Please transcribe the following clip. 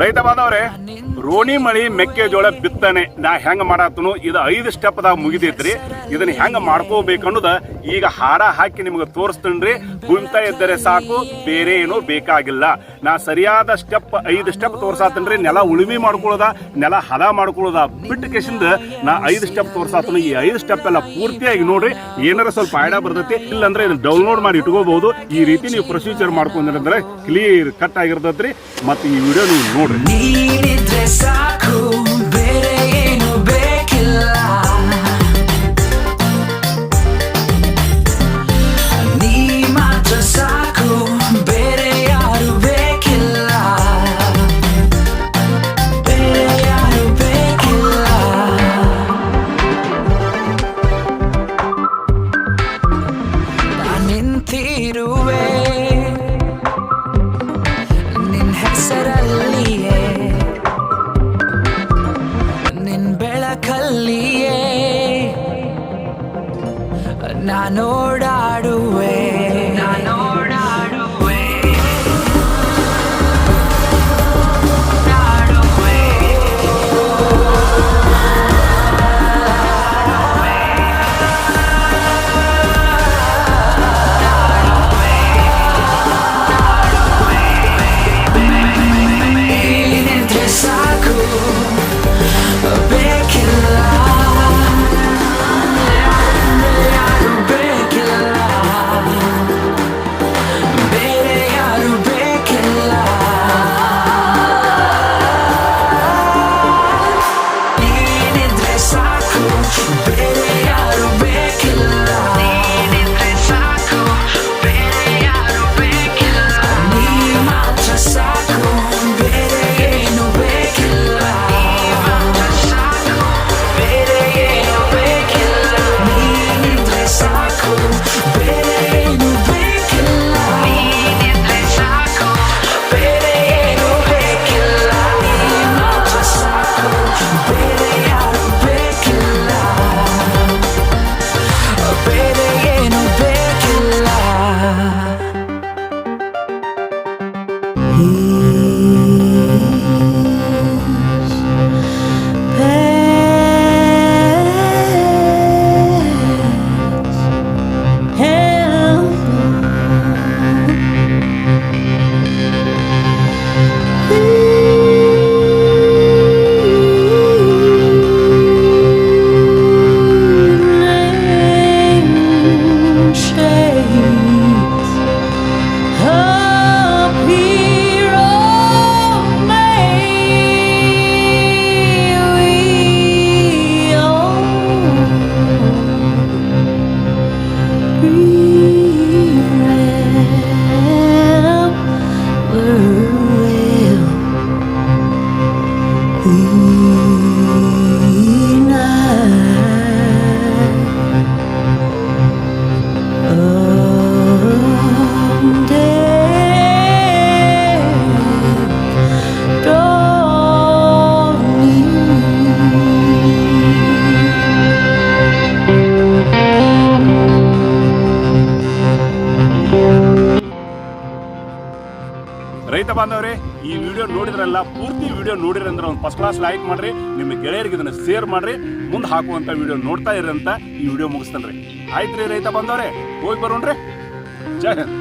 ರೈತ ಬಾಂಧವ್ರೆ, ರೋಣಿ ಮಳಿ ಮೆಕ್ಕೆಜೋಳ ಬಿತ್ತನೆ. ನಾ ಹೆಂಗ ಮಾಡಾತನು? ಇದು ಐದು ಸ್ಟೆಪ್ ದಾಗ ಮುಗಿದೈತ್ರಿ. ಇದನ್ನ ಹೆಂಗ ಮಾಡ್ಕೋಬೇಕು ಅನ್ನೋದ ಈಗ ಹಾರ ಹಾಕಿ ನಿಮ್ಗೆ ತೋರಿಸ್ತೇನ್ರಿ. ಕುಂತ ಇದ್ದರೆ ಸಾಕು, ಬೇರೆ ಏನು ಬೇಕಾಗಿಲ್ಲ. ನಾ ಸರಿಯಾದ ಸ್ಟೆಪ್ ಐದು ಸ್ಟೆಪ್ ತೋರ್ಸಾತನ್ರಿ. ನೆಲ ಉಳುಮೆ ಮಾಡ್ಕೊಳ್ಳೋದ ನೆಲ ಹದ ಮಾಡ್ಕೊಳ್ಳೋದ ಬಿಟ್ಟು ಕೇಸಿಂದ ನಾ ಐದು ಸ್ಟೆಪ್ ತೋರ್ಸಾತನ. ಈ ಐದು ಸ್ಟೆಪ್ ಎಲ್ಲ ಪೂರ್ತಿಯಾಗಿ ನೋಡ್ರಿ, ಏನಾರ ಸ್ವಲ್ಪ ಆಯ್ಡ ಬರ್ತೈತಿ, ಇಲ್ಲಂದ್ರೆ ಇದನ್ನ ಡೌನ್ಲೋಡ್ ಮಾಡಿ ಇಟ್ಕೋಬಹುದು. ಈ ರೀತಿ ನೀವು ಪ್ರೊಸೀಜರ್ ಮಾಡ್ಕೊಂಡ್ರೆ ಕ್ಲಿಯರ್ ಕಟ್ ಆಗಿರ್ತೈತ್ರಿ. ಮತ್ತೆ ಈ ವಿಡಿಯೋ ನೀವು ನೋಡ್ರಿ. ನಾನೋಡಾಡುವೆ ನಾನೋಡಾಡುವೆ You. ರೈತ ಬಾಂಧವ್ರೆ, ಈ ವಿಡಿಯೋ ನೋಡಿದ್ರಲ್ಲ, ಪೂರ್ತಿ ವಿಡಿಯೋ ನೋಡಿರಿ ಅಂದ್ರೆ ಒಂದು ಫಸ್ಟ್ ಕ್ಲಾಸ್ ಲೈಕ್ ಮಾಡ್ರಿ, ನಿಮ್ಮ ಗೆಳೆಯರಿಗೆ ಇದನ್ನ ಶೇರ್ ಮಾಡ್ರಿ, ಮುಂದೆ ಹಾಕುವಂತ ವಿಡಿಯೋ ನೋಡ್ತಾ ಇರಿ ಅಂತ ಈ ವಿಡಿಯೋ ಮುಗಿಸ್ತೇನೆ ರೀ ರೈತ ಬಾಂಧವ್ರೆ, ಹೋಗಿ ಬರೋಣ್ರಿ. ಜೈ ಹಿಂದ್.